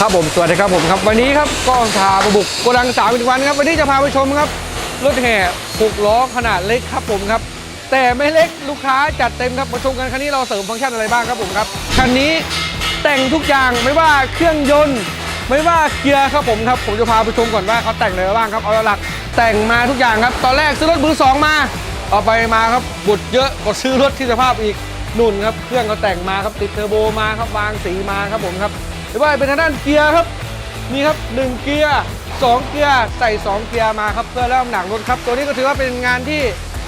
ครับผมสวัสดีครับผมครับ วันนี้ครับกองทาประบุกโกดังสามอีกวันครับ วันนี้จะพาไปชมครับรถแห่หกล้อขนาดเล็กครับผมครับ แต่ไม่เล็กลูกค้าจัดเต็มครับมาชมกันคันนี้เราเสริมฟังก์ชันอะไรบ้างครับผมครับคันนี้แต่งทุกอย่างไม่ว่าเครื่องยนต์ ไม่ว่าเกียร์ครับผมครับ ผมจะพาไปชมก่อนว่าเขาแต่งอะไรบ้างครับเอาหลักแต่งมาทุกอย่างครับ ตอนแรกซื้อรถมือสองมาเอาไปมาครับบุดเยอะกว่าซื้อรถที่สภาพอีกนุ่นครับเครื่องก็แต่งมาครับติดเทอร์โบมาครับวางสีมาครับผมครับ ไม่ว่าเป็นทางด้านเกียร์ครับนี่ครับหนึ่งเกียร์สองเกียร์ใส่สองเกียร์มาครับเพื่อเริ่มหนักรถครับ ตัวนี้ก็ถือว่าเป็นงานที่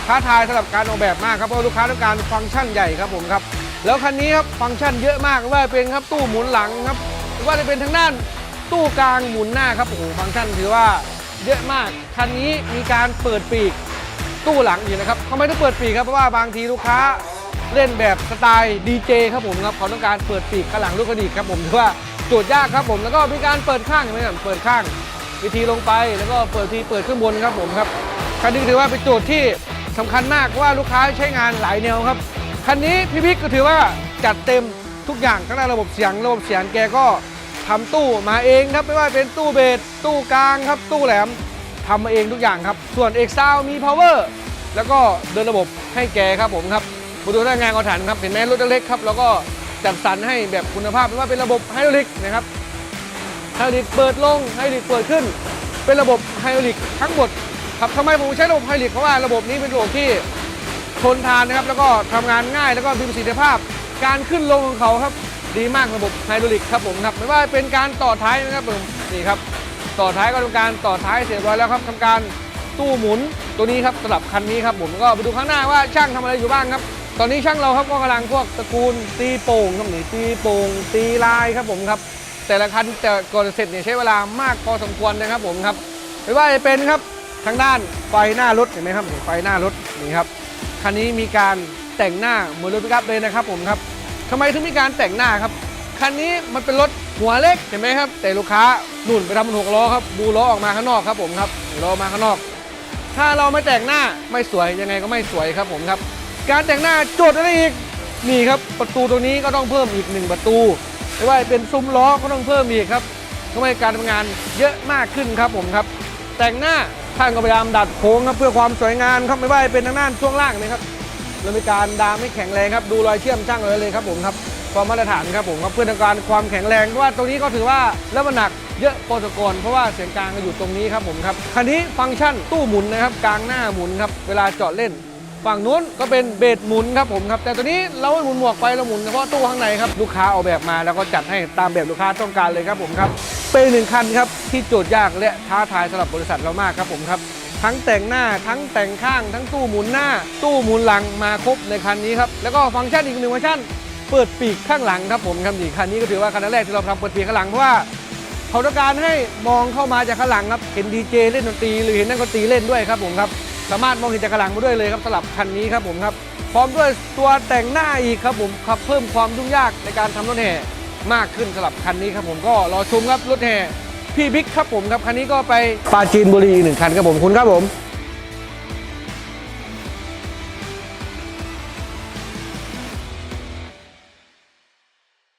ท้าทายสำหรับการออกแบบมากครับเพราะลูกค้าต้องการฟังก์ชันใหญ่ครับผมครับแล้วคันนี้ครับฟังก์ชันเยอะมากว่าจะเป็นครับตู้หมุนหลังครับว่าจะเป็นทางด้านตู้กลางหมุนหน้าครับโอ้โหฟังก์ชันถือว่าเยอะมากคันนี้มีการเปิดปีกตู้หลังอยู่นะครับเขาไม่ต้องเปิดปีกครับเพราะว่าบางทีลูกค้าเล่นแบบสไตล์ดีเจครับผมครับเขาต้องการเปิดปีกข้างหลังลูกกระดิกครับผมถือว่า จทย์ยากครับผมแล้วก็มีการเปิดข้างเห็นไหมครับเปิดข้าง วิธีลงไปแล้วก็เปิดทีเปิดขึ้นบนครับผมครับคันนี้ถือว่าเป็นโจทย์ที่สำคัญมากว่าลูกค้าใช้งานหลายแนวครับคันนี้พี่พิกก็ถือว่าจัดเต็มทุกอย่างทั้งด้านระบบเสียงระบบเสียงแกก็ทำตู้มาเองครับไม่ว่าเป็นตู้เบสตู้กลางครับ ตู้แหลมทำมาเองทุกอย่างครับ ส่วนเอกซาวมี power แล้วก็เดินระบบให้แกครับผมครับมาดูหน้างานกระถันครับเห็นไหมรถเล็กครับ แล้วก็ จัดสรรให้แบบคุณภาพไม่ว่าเป็นระบบไฮดรอลิกนะครับไฮดรอลิกเปิดลงไฮดรอลิกเปิดขึ้น เป็นระบบไฮดรอลิกทั้งหมดครับทำไมผมใช้ระบบไฮดรอลิกเพราะว่าระบบนี้เป็นระบบที่ทนทานนะครับแล้วก็ทำงานง่ายแล้วก็มีประสิทธิภาพ การขึ้นลงของเขาครับดีมากระบบไฮดรอลิกครับผมครับไม่ว่าเป็นการต่อท้ายนะครับผมนี่ครับต่อท้ายก็ทำการต่อท้ายเสร็จเรียบร้อยแล้วครับทำการตู้หมุนตัวนี้ครับสำหรับคันนี้ครับผมก็ไปดูข้างหน้าว่าช่างทำอะไรอยู่บ้างครับ ตอนนี้ช่างเราครับก็กำลังพวกตระกูลตีโป่งครับนี่ตีโป่งตีลายครับผมครับ แต่ละคันแต่ก่อนเสร็จเนี่ยใช้เวลามากพอสมควรนะครับผมครับไม่ว่าจะเป็นครับทางด้านไฟหน้ารถเห็นไหมครับไฟหน้ารถนี่ครับคันนี้มีการแต่งหน้าเหมือนรถปิกอัพเลยนะครับผมครับทำไมถึงมีการแต่งหน้าครับคันนี้มันเป็นรถหัวเล็กเห็นไหมครับ แต่ลูกค้าหนุนไปทำเป็นหกล้อครับบูล้อออกมาข้างนอกครับผมครับล้อมาข้างนอก ถ้าเราไม่แต่งหน้าไม่สวยยังไงก็ไม่สวยครับผมครับ การแต่งหน้าโจทย์อะไรอีกนี่ครับประตูตรงนี้ก็ต้องเพิ่มอีกหนึ่งประตูไม่ว่าจะเป็นซุ้มล้อก็ต้องเพิ่มอีกครับทำให้การทำงานเยอะมากขึ้นครับผมครับ แต่งหน้าท่านก็พยายามดัดโค้งครับเพื่อความสวยงามครับไม่ว่าจะเป็นทางด้านช่วงล่างนะครับเรามีการดามให้แข็งแรงครับดูรอยเชื่อมช่างเลยเลยครับผมครับความมาตรฐานครับผมครับเพื่อต้องการความแข็งแรงเพราะว่าตรงนี้ก็ถือว่าแล้วมันหนักเยอะพอสมควรเพราะว่าเสียงกลางก็อยู่ตรงนี้ครับผมครับคันนี้ฟังก์ชันตู้หมุนนะครับกลางหน้าหมุนครับเวลาเจาะเล่น ฝั่งนู้นก็เป็นเบสหมุนครับผมครับ แต่ตัวนี้เราไม่หมุนหมวกไปเราหมุนเฉพาะตู้ข้างในครับลูกค้าออกแบบมาแล้วก็จัดให้ตามแบบลูกค้าต้องการเลยครับผมครับ เป็นหนึ่งคันครับที่โจทย์ยากและท้าทายสำหรับบริษัทเรามากครับผมครับทั้งแต่งหน้าทั้งแต่งข้าง ทั้งตู้หมุนหน้า ตู้หมุนหลังมาครบในคันนี้ครับแล้วก็ฟังก์ชันอีกหนึ่งฟังก์ชัน เปิดปีกข้างหลังครับผมครับนี่คันนี้ก็ถือว่าคันแรกที่เราทำเปิดปีกข้างหลังเพราะว่าเขาต้องการให้มองเข้ามาจากข้างหลังครับเห็นดีเจเล่นดนตรีหรือเห็นนักดนตรีเล่นด้วยครับผมครับ สามารถมองเห็นจากกระหลังมาด้วยเลยครับสลับคันนี้ครับผมครับ พร้อมด้วยตัวแต่งหน้าอีกครับผมครับเพิ่มความยุ่งยากในการทำรถแห่มากขึ้นสลับคันนี้ครับผมก็รอชมครับรถแห่พี่บิ๊กครับผมครับคันนี้ก็ไปปราจีนบุรีอีกหนึ่งคันครับผมคุณครับผม